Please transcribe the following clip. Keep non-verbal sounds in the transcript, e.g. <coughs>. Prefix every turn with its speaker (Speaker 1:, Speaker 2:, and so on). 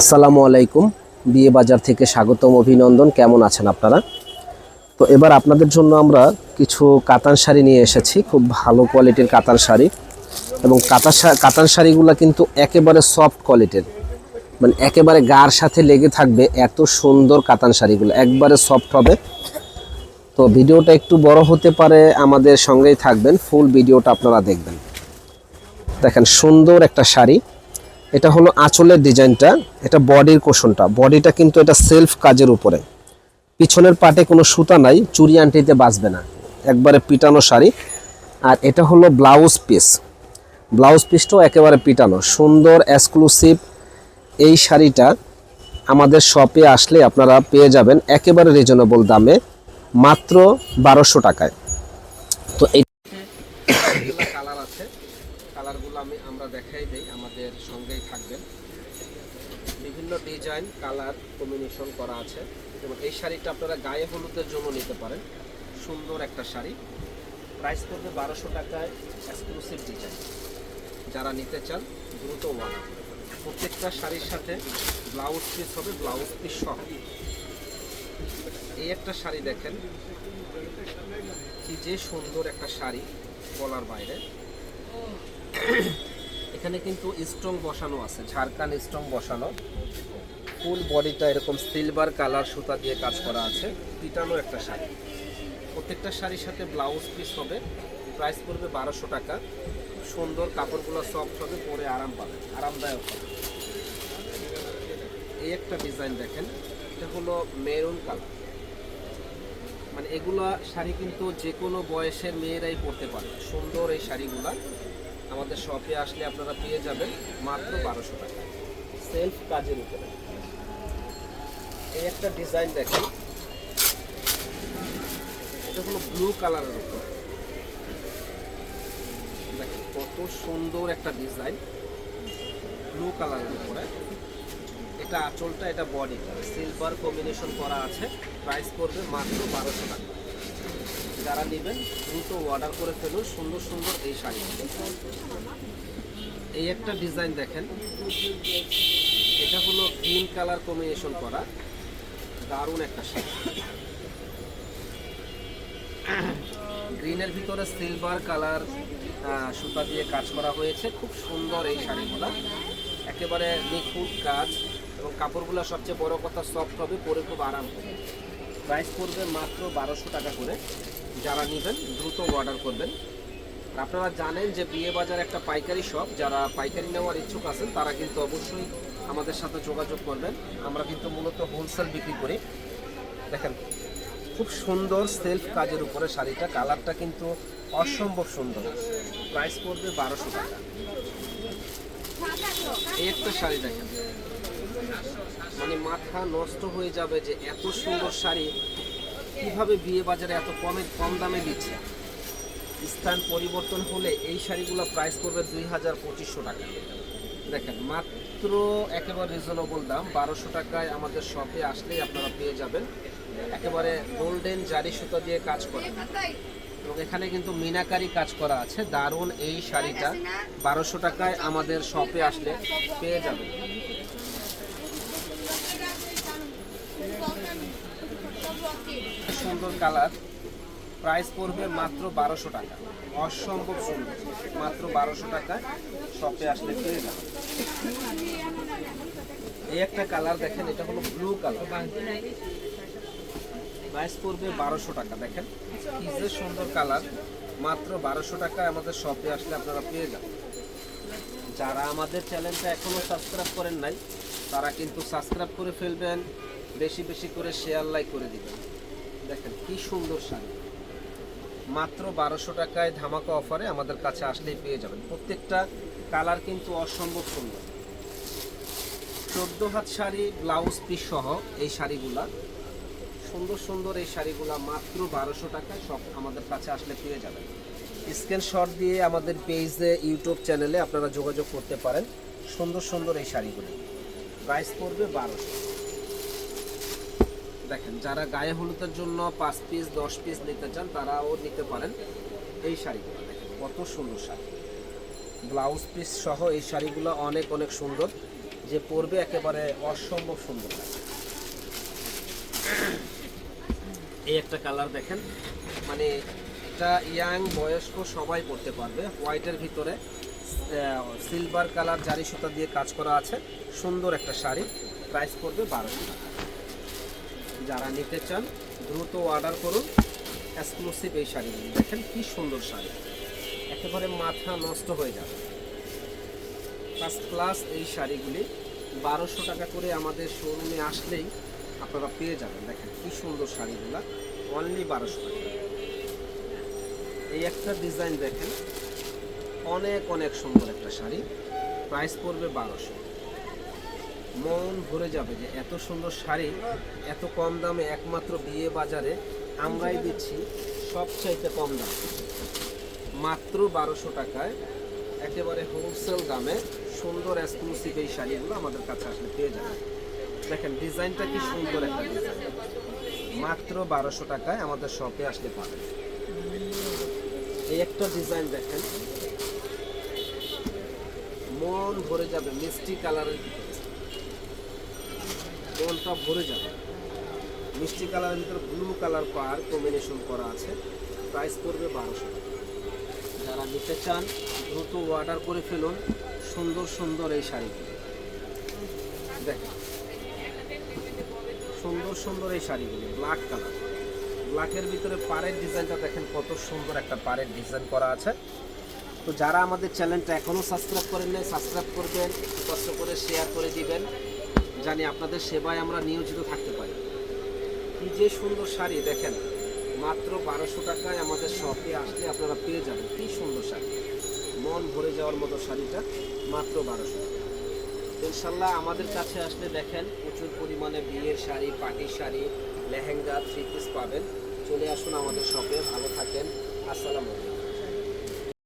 Speaker 1: আসসালামু আলাইকুম। বিয়ে বাজার থেকে স্বাগতম, অভিনন্দন। কেমন আছেন আপনারা? তো এবার আপনাদের জন্য আমরা কিছু কাতান শাড়ি নিয়ে এসেছি, খুব ভালো কোয়ালিটির কাতান শাড়ি। এবং কাতার কাতান শাড়িগুলো কিন্তু একেবারে সফট কোয়ালিটির মানে একেবারে গার সাথে লেগে থাকবে এত সুন্দর কাতান শাড়িগুলো, একবারে সফট হবে। তো ভিডিওটা একটু বড় হতে পারে, আমাদের সঙ্গেই থাকবেন। ফুল ভিডিওটা আপনারা দেখবেন। দেখেন, সুন্দর একটা শাড়ি। এটা হলো আঁচলের ডিজাইনটা, এটা বডির কোশনটা বডিটা কিন্তু এটা সেলফ কাজের উপরে। পিছনের পাটে কোনো সুতা নাই, চুরি আন্টিতে বাঁচবে না। একবারে পিটানো শাড়ি। আর এটা হলো ব্লাউজ পিস ব্লাউজ পিসটাও একেবারে পিটানো। সুন্দর এক্সক্লুসিভ এই শাড়িটা আমাদের শপে আসলে আপনারা পেয়ে যাবেন একেবারে রিজনেবল দামে, মাত্র বারোশো টাকায়। তো এই কালারগুলো আমি, আমরা দেখাই দিই, আমাদের সঙ্গেই থাকবেন। বিভিন্ন ডিজাইন, কালার কম্বিনেশন করা আছে। এবং এই শাড়িটা আপনারা গায়ে হলুদের জন্য নিতে পারেন। সুন্দর একটা শাড়ি। প্রাইস পড়বে বারোশো টাকায় এক্সক্লুসিভ ডিজাইন যারা নিতে চান, দ্রুত ওয়ান প্রত্যেকটা শাড়ির সাথে ব্লাউজ পিস হবে ব্লাউজ পিস সহ। এই একটা শাড়ি দেখেন। কি যে সুন্দর একটা শাড়ি বলার বাইরে। <coughs> এখানে কিন্তু স্ট্রং বসানো আছে ঝাড়খান স্ট্রং বসানো। ফুল বডিটা এরকম সিলভার কালার সুতা দিয়ে কাজ করা আছে, পিটানো একটা শাড়ি। প্রত্যেকটা শাড়ির সাথে ব্লাউজ পিস হবে প্রাইস পড়বে বারোশো টাকা। সুন্দর কাপড়গুলো সফট হবে, পরে আরাম পাবে, আরামদায়ক হবে। এই একটা ডিজাইন দেখেন, এটা হলো মেরুন কালার মানে এগুলা শাড়ি কিন্তু যে কোনো বয়সের মেয়েরাই পরতে পারে, সুন্দর এই শাড়িগুলা। আমাদের শপে আসলে আপনারা পেয়ে যাবেন মাত্র বারোশো টাকা। সেলফ কাজের উপরে। এই একটা ডিজাইন দেখেন। এটা হলো ব্লু কালারের উপর। দেখেন কত সুন্দর একটা ডিজাইন ব্লু কালারের উপরে। এটা আঁচলটা, এটা বডিটা সিলভার কম্বিনেশন করা আছে। প্রাইস পড়বে মাত্র বারোশো টাকা। যারা নেবেন, দ্রুত অর্ডার করে ফেলুন। সুন্দর সুন্দর এই শাড়ি। এই একটা ডিজাইন দেখেন। এটা হলো গ্রিন কালার কম্বিনেশন করা। দারুণ একটা শাড়ি। গ্রিনের ভিতরে সিলভার কালার সুতা দিয়ে কাজ করা হয়েছে। খুব সুন্দর এই শাড়িগুলো। একেবারে নিখুঁত কাজ এবং কাপড়গুলো সবচেয়ে বড় কথা সফট হবে, পরে খুব আরাম হবে। প্রাইস পড়বে মাত্র বারোশো টাকা করে। যারা নেবেন, দ্রুত অর্ডার করবেন। আপনারা জানেন যে বিয়ে বাজার একটা পাইকারি শপ যারা পাইকারি নেওয়ার ইচ্ছুক আছেন, তারা কিন্তু অবশ্যই আমাদের সাথে যোগাযোগ করবেন। আমরা কিন্তু মূলত হোলসেল বিক্রি করি। দেখেন, খুব সুন্দর সেলফ কাজের উপরে শাড়িটা, কালারটা কিন্তু অসম্ভব সুন্দর। প্রাইস পড়বে বারোশো টাকা। এই একটা শাড়ি দেখেন। মানে মাথা নষ্ট হয়ে যাবে যে এত সুন্দর শাড়ি। কীভাবে বিয়ে বাজারে এত কমে কম দামে দিচ্ছে? স্থান পরিবর্তন হলে এই শাড়িগুলো প্রাইস পড়বে দুই হাজার পঁচিশশো টাকা। দেখেন, মাত্র একেবারে রিজনেবল দাম, বারোশো টাকায় আমাদের শপে আসলেই আপনারা পেয়ে যাবেন। একেবারে গোল্ডেন জারি সুতা দিয়ে কাজ করা। এবং এখানে কিন্তু মিনাকারি কাজ করা আছে। দারুণ এই শাড়িটা বারোশো টাকায় আমাদের শপে আসলে পেয়ে যাবেন। সুন্দর কালার। প্রাইস পড়বে মাত্র বারোশো টাকা। অসম্ভব সুন্দর। মাত্র বারোশো টাকা। শপে আসলে পেয়ে যাবেন। এই একটা কালার দেখেন, এটা হলো ব্লু কালার। প্রাইস পড়বে বারোশো টাকা, দেখেন। কি যে সুন্দর কালার। মাত্র বারোশো টাকা আমাদের শপে আসলে আপনারা পেয়ে যাবেন। যারা আমাদের চ্যানেলটা এখনও সাবস্ক্রাইব করেন নাই, তারা কিন্তু সাবস্ক্রাইব করে ফেলবেন। বেশি বেশি করে শেয়ার লাইক করে দিবেন। দেখেন কি সুন্দর শাড়ি। মাত্র বারোশো টাকায় ধামাকা অফারে আমাদের কাছে আসলেই পেয়ে যাবেন। প্রত্যেকটা কালার কিন্তু অসম্ভব সুন্দর। চোদ্দ হাত শাড়ি, ব্লাউজ পিস সহ এই শাড়িগুলা। সুন্দর সুন্দর এই শাড়িগুলা মাত্র বারোশো টাকায় সব আমাদের কাছে আসলে পেয়ে যাবেন। স্ক্রিনশট দিয়ে আমাদের পেজে, ইউটিউব চ্যানেলে আপনারা যোগাযোগ করতে পারেন। সুন্দর সুন্দর এই শাড়িগুলো। প্রাইস পড়বে বারোশো। দেখেন, যারা গায়ে হলুদের জন্য পাঁচ পিস দশ পিস নিতে চান, তারাও নিতে পারেন এই শাড়িগুলো। দেখেন, কত সুন্দর শাড়ি। ব্লাউজ পিস সহ এই শাড়িগুলো অনেক অনেক সুন্দর, যে পরবে একেবারে অসম্ভব সুন্দর এই একটা কালার দেখেন মানে এটা ইয়াং, বয়স্ক সবাই পরতে পারবে। হোয়াইটের ভিতরে সিলভার কালার জারি সুতা দিয়ে কাজ করা আছে। সুন্দর একটা শাড়ি প্রাইস পড়বে বারোশো টাকা। যারা নিতে চান, দ্রুত অর্ডার করুন। এক্সক্লুসিভ এই শাড়িগুলি দেখেন কি সুন্দর শাড়ি। একেবারে মাথা নষ্ট হয়ে যাবে। ফার্স্ট ক্লাস এই শাড়িগুলি বারোশো টাকা করে আমাদের শোরুমে আসলেই আপনারা পেয়ে যাবেন। দেখেন কি সুন্দর শাড়িগুলা। অনলি বারোশো টাকা। এই একটা ডিজাইন দেখেন। অনেক অনেক সুন্দর একটা শাড়ি। প্রাইস পড়বে বারোশো। মন ভরে যাবে যে এত সুন্দর শাড়ি, এত কম দামে একমাত্র বিয়ে বাজারে আমরাই দিচ্ছি সবচাইতে কম দাম। মাত্র বারোশো টাকায় একেবারে হোলসেল দামে সুন্দর এক্সক্লুসিভ এই শাড়িগুলো আমাদের কাছে আসলে পেয়ে যাবেন। দেখেন, ডিজাইনটা কি সুন্দর একটা ডিজাইন মাত্র বারোশো টাকায় আমাদের শপে আসলে পাবেন এই একটা ডিজাইন দেখেন। মন ভরে যাবে, মিষ্টি কালারের মনটা ভরে যাবে। মিষ্টি কালারের ভিতরে ব্লু কালার পার কম্বিনেশন করা আছে। প্রাইস পড়বে বারোশো যারা নিতে চান, দ্রুত অর্ডার করে ফেলুন। সুন্দর সুন্দর এই শাড়িগুলো দেখেন। সুন্দর সুন্দর এই শাড়িগুলি ব্ল্যাক কালার ব্ল্যাকের ভিতরে পাড়ের ডিজাইনটা দেখেন, কত সুন্দর একটা পাড়ের ডিজাইন করা আছে। তো যারা আমাদের চ্যানেলটা এখনও সাবস্ক্রাইব করেন নাই সাবস্ক্রাইব করবেন, কষ্ট করে শেয়ার করে দিবেন। জানি আপনাদের সেবায় আমরা নিয়োজিত থাকতে পারি। কি যে সুন্দর শাড়ি, দেখেন, মাত্র বারোশো টাকায় আমাদের শপে আসলে আপনারা পেয়ে যাবেন। কি সুন্দর শাড়ি। মন ভরে যাওয়ার মতো শাড়িটা, মাত্র বারোশো টাকা। ইনশাল্লাহ আমাদের কাছে আসলে দেখেন, প্রচুর পরিমাণে বিয়ের শাড়ি পার্টির শাড়ি, লেহেঙ্গা থ্রি পিস পাবেন। চলে আসুন আমাদের শপে ভালো থাকবেন